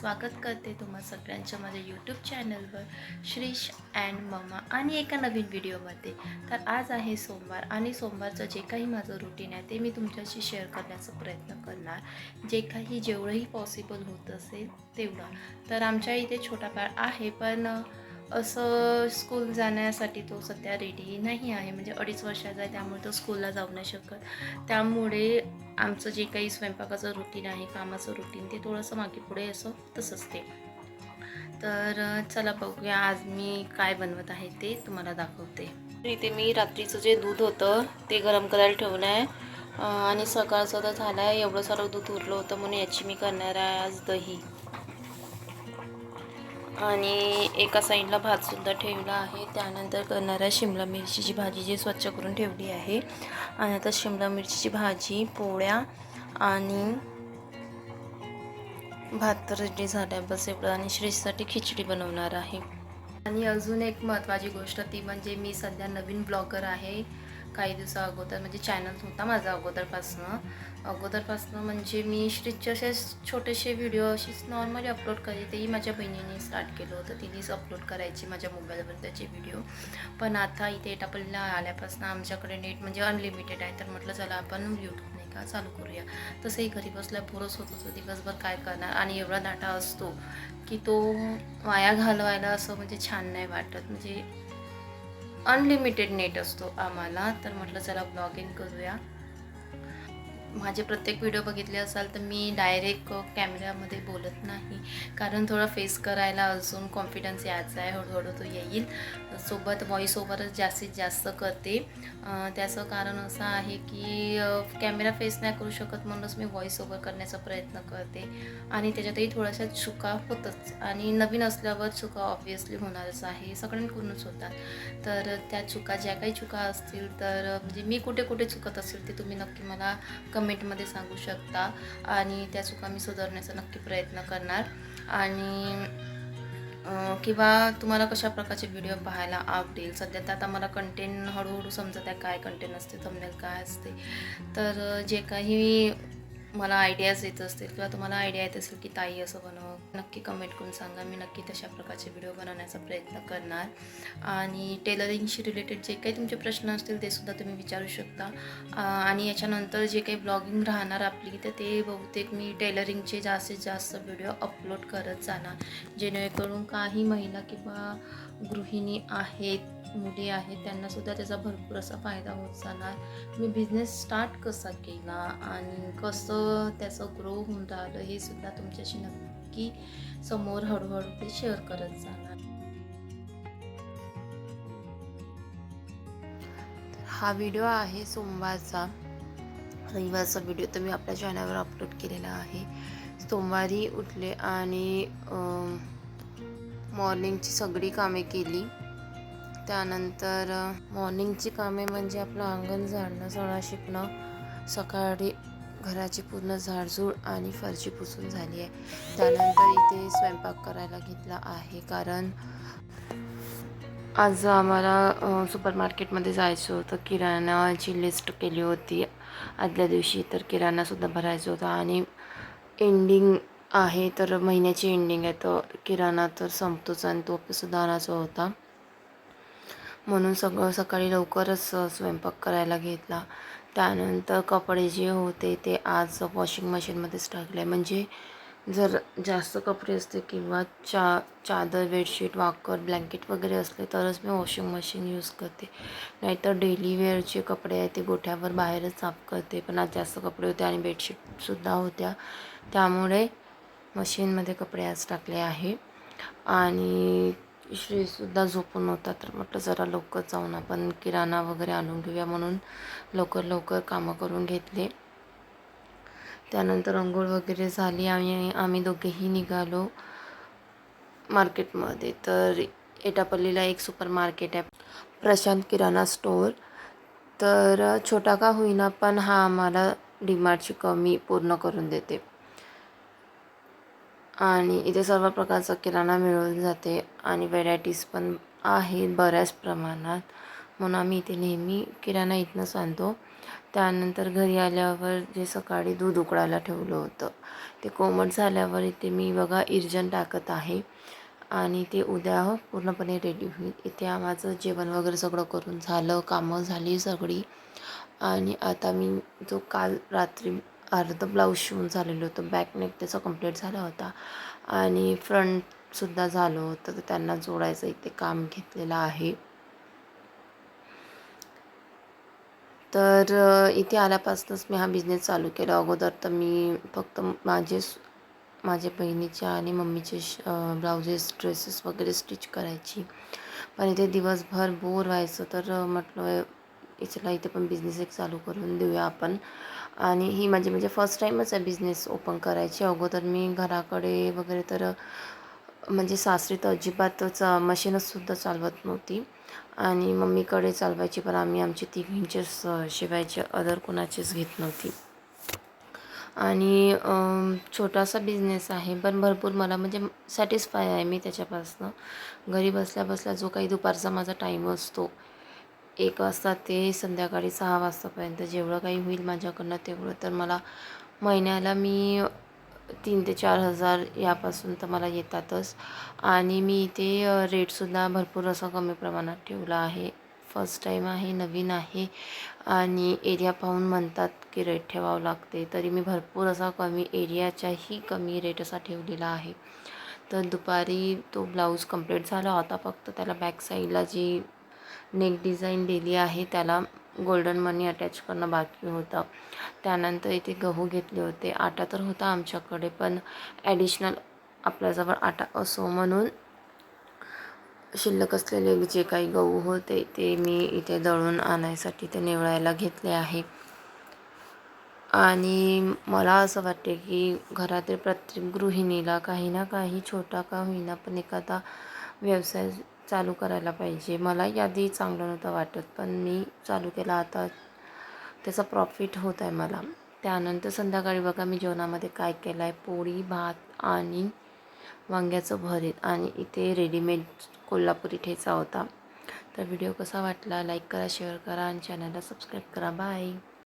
स्वागत करते तुम्हा सगळ्यांच्या माझ्या यूट्यूब चॅनलवर श्रीश अँड ममा आणि एका नवीन व्हिडिओमध्ये तर आज आहे सोमवार आणि सोमवारचं जे काही माझं रुटीन आहे ते मी तुमच्याशी शेअर करण्याचा प्रयत्न करणार. जे काही जेवढंही पॉसिबल होत असेल तेवढं. तर आमच्या इथे छोटा बाळ आहे पण असं स्कूल जाण्यासाठी तो सध्या रेडी नाही आहे. म्हणजे अडीच वर्षाचा आहे त्यामुळे तो स्कूलला जाऊ नाही शकत. त्यामुळे आमचं जे काही स्वयंपाकाचं रुटीन आहे कामाचं रुटीन ते थोडंसं मागे पुढे असं तसंच ते. तर चला बघूया आज मी काय बनवत आहे ते तुम्हाला दाखवते. इथे मी रात्रीचं जे दूध होतं ते गरम करायला ठेवलं आहे. आणि सकाळचं तर झालं आहे एवढं सारं दूध उरलं होतं म्हणून याची मी करणार आहे आज दही. आणि एका साईडला भातसुद्धा ठेवला आहे. त्यानंतर करणार आहे शिमला मिरचीची भाजी जी स्वच्छ करून ठेवली आहे. आणि आता शिमला मिरचीची भाजी पोळ्या आणि भात तर रेडी झाला आहे बस एवढं. आणि श्रीसाठी खिचडी बनवणार आहे. आणि अजून एक महत्त्वाची गोष्ट ती म्हणजे मी सध्या नवीन ब्लॉगर आहे. काही दिवसा अगोदर म्हणजे चॅनल होता माझा अगोदरपासनं. अगोदरपासनं म्हणजे मी श्रीचे असे छोटेसे व्हिडिओ असेच नॉर्मली अपलोड करायचे तेही माझ्या बहिणीने स्टार्ट केलं होतं. तिनेच अपलोड करायची माझ्या मोबाईलवर त्याचे व्हिडिओ पण आता इथे एटापल्लीला आल्यापासून आमच्याकडे नेट म्हणजे अनलिमिटेड आहे. तर म्हटलं चला आपण यूट्यूब नाही का? चालू करूया. तसंही घरी बसल्या बोरच होत होतं. दिवसभर काय करणार? आणि एवढा डाटा असतो की तो वाया घालवायला असं म्हणजे छान नाही वाटत. म्हणजे अनलिमिटेड नेट असतो आम्हाला. तर म्हटलं चला ब्लॉगिंग करूया. माझे प्रत्येक व्हिडिओ बघितले असाल तर मी डायरेक्ट कॅमेऱ्यामध्ये बोलत नाही. कारण थोडं फेस करायला अजून कॉन्फिडन्स यायचा आहे. हळूहळू तो येईल. सोबत व्हॉइस ओव्हरच जास्तीत जास्त करते. त्याचं कारण असं आहे की कॅमेरा फेस नाही करू शकत म्हणूनच मी व्हॉइस ओव्हर करण्याचा प्रयत्न करते. आणि त्याच्यातही थोड्याशा चुका होतच. आणि नवीन असल्यावर चुका ऑब्वियसली होणारच आहे. सगळ्यांकडूनच होतात. तर त्या चुका ज्या काही चुका असतील तर म्हणजे मी कुठे कुठे चुकत असेल ते तुम्ही नक्की मला कमेंटमध्ये सांगू शकता आणि त्या चुका मी सुधारण्याचा नक्की प्रयत्न करणार. आणि किंवा तुम्हाला कशा प्रकारचे व्हिडिओ पाहायला आवडेल? सध्या तर आता मला कंटेंट हळूहळू समजत आहे काय कंटेंट असते थंबनेल काय असते. तर जे काही मला आयडियाज येत असतील किंवा तुम्हाला आयडिया येत असेल की ताई असं बनव नक्की कमेंट करून सांगा. मी नक्की तशा प्रकारचे व्हिडिओ बनवण्याचा प्रयत्न करणार. आणि टेलरिंगशी रिलेटेड जे काही तुमचे प्रश्न असतील ते सुद्धा तुम्ही विचारू शकता. आणि याच्यानंतर जे काही ब्लॉगिंग राहणार आपली तर ते बहुतेक मी टेलरिंगचे जास्तीत जास्त व्हिडिओ अपलोड करत जाणार. जेणेकरून काही महिला किंवा गृहिणी आहेत मुली आहेत त्यांनासुद्धा त्याचा भरपूर असा फायदा होत जाणार. मी बिझनेस स्टार्ट कसा केला आणि कसं त्याचं ग्रो होऊन राहिलं हे सुद्धा तुमच्याशी नक्की समोर हळूहळू ते शेअर करत जाणार. हा व्हिडिओ आहे सोमवारचा. रविवारचा व्हिडिओ तर मी आपल्या चॅनलवर अपलोड केलेला आहे. सोमवारी उठले आणि मॉर्निंगची सगळी कामे केली. त्यानंतर मॉर्निंगची कामे म्हणजे आपलं अंगण झाडणं सणा शिकणं. सकाळी घराची पूर्ण झाडझूड आणि फरशी पुसून झाली आहे. त्यानंतर इथे स्वयंपाक करायला घेतला आहे कारण आज आम्हाला सुपर मार्केटमध्ये जायचं होतं. किराणाची लिस्ट केली होती. आदल्या दिवशी तर किराणासुद्धा भरायचा होता आणि एंडिंग आहे तर महिन्याची एंडिंग आहे. तर किराणा तर संपतोच आणि तो सुद्धा आणायचा होता. म्हणून सगळं सकाळी लवकरच स्वयंपाक करायला घेतला. त्यानंतर कपडे जे होते ते आज वॉशिंग मशीनमध्येच टाकले. म्हणजे जर जास्त कपडे असते किंवा चा चादर बेडशीट वाकर ब्लँकेट वगैरे असले तरच मी वॉशिंग मशीन यूज करते. नाहीतर डेली वेअरचे कपडे आहेत ते गोठ्यावर बाहेरच साफ करते. पण आज जास्त कपडे होते आणि बेडशीटसुद्धा होत्या. त्यामुळे मशीनमध्ये कपडे आज टाकले आहे. आणि श्रीसुद्धा झोपून होता तर म्हटलं जरा लवकर जाऊन आपण किराणा वगैरे आणून घेऊया म्हणून लवकर लवकर कामं करून घेतले. त्यानंतर अंघोळ वगैरे झाली आणि आम्ही दोघेही निघालो मार्केटमध्ये. तर एटापल्लीला एक सुपर मार्केट आहे प्रशांत किराणा स्टोअर. तर छोटा का होईना पण हा आम्हाला डिमार्टची कमी पूर्ण करून देते. आणि इथे सर्व प्रकारचा किराणा मिळून जाते आणि व्हेरायटीज पण आहेत बऱ्याच प्रमाणात. म्हणून आम्ही इथे नेहमी किराणा इथनंच आणतो. त्यानंतर घरी आल्यावर जे सकाळी दूध उकडायला ठेवलं होतं ते कोमट झाल्यावर इथे मी बघा इर्जन टाकत आहे. आणि ते उद्या पूर्णपणे रेडी होईल. इथे माझं जेवण वगैरे सगळं करून झालं कामं झाली सगळी. आणि आता मी जो काल रात्री अर्धं ब्लाऊज शिवून झालेलं होतं. बॅक नेक त्याचा कंप्लीट झाला होता. आणि फ्रंटसुद्धा झालं होतं. तर त्यांना जोडायचं इथे काम घेतलेलं आहे. तर इथे आल्यापासूनच मी हा बिझनेस चालू केला. अगोदर तर मी फक्त माझे माझ्या बहिणीच्या आणि मम्मीचे ब्लाउजेस ड्रेसेस वगैरे स्टिच करायची. पण इथे दिवसभर बोर व्हायचं. तर म्हटलं इथला इथे पण बिझनेस एक चालू करून देऊया आपण. आणि ही माझी म्हणजे फर्स्ट टाईमच आहे बिझनेस ओपन करायची. अगोदर मी घराकडे वगैरे तर म्हणजे सासरी तर अजिबातच मशीनचसुद्धा चालवत नव्हती. आणि मम्मीकडे चालवायची पण आम्ही आमची तिघींचेच शिवायचे अदर कोणाचेच घेत नव्हती. आणि छोटासा बिझनेस आहे पण भरपूर मला म्हणजे सॅटिस्फाय आहे मी त्याच्यापासनं. घरी बसल्या बसल्या जो काही दुपारचा माझा टाईम असतो एक वाजता ते संध्याकाळी सहा वाजतापर्यंत जेवढं काही होईल माझ्याकडनं तेवढं. तर मला महिन्याला मी तीन ते चार हजार यापासून तर मला येतातच. आणि मी इथे रेटसुद्धा भरपूर असा कमी प्रमाणात ठेवला आहे. फर्स्ट टाईम आहे नवीन आहे. आणि एरिया पाहून म्हणतात की रेट ठेवावं लागते. तरी मी भरपूर असा कमी एरियाच्याही कमी रेट असा ठेवलेला आहे. तर दुपारी तो ब्लाऊज कंप्लीट झाला होता. फक्त त्याला बॅक साईडला जी नेक डिझाईन दिली आहे. त्याला गोल्डन मनी अटॅच करणं बाकी होतं. त्यानंतर इथे गहू घेतले होते. आटा तर होता आमच्याकडे पण ॲडिशनल आपल्याजवळ आटा असो म्हणून शिल्लक असलेले जे काही गहू होते ते मी इथे दळून आणायसाठी ते निवळायला घेतले आहे. आणि मला असं वाटते की घरातील प्रत्येक गृहिणीला काही ना काही छोटा का होईना पण एखादा व्यवसाय चालू करायला पाहिजे. मला यादी चांगलं नव्हतं वाटत पण मी चालू केला. आता त्याचा प्रॉफिट होत आहे मला. त्यानंतर संध्याकाळी बघा मी जेवणामध्ये काय केलं आहे पोळी भात आणि वांग्याचं भरीत. आणि इथे रेडीमेड कोल्हापुरी ठेचा होता. तर व्हिडिओ कसा वाटला? लाईक करा शेअर करा आणि चॅनलला सबस्क्राईब करा. बाय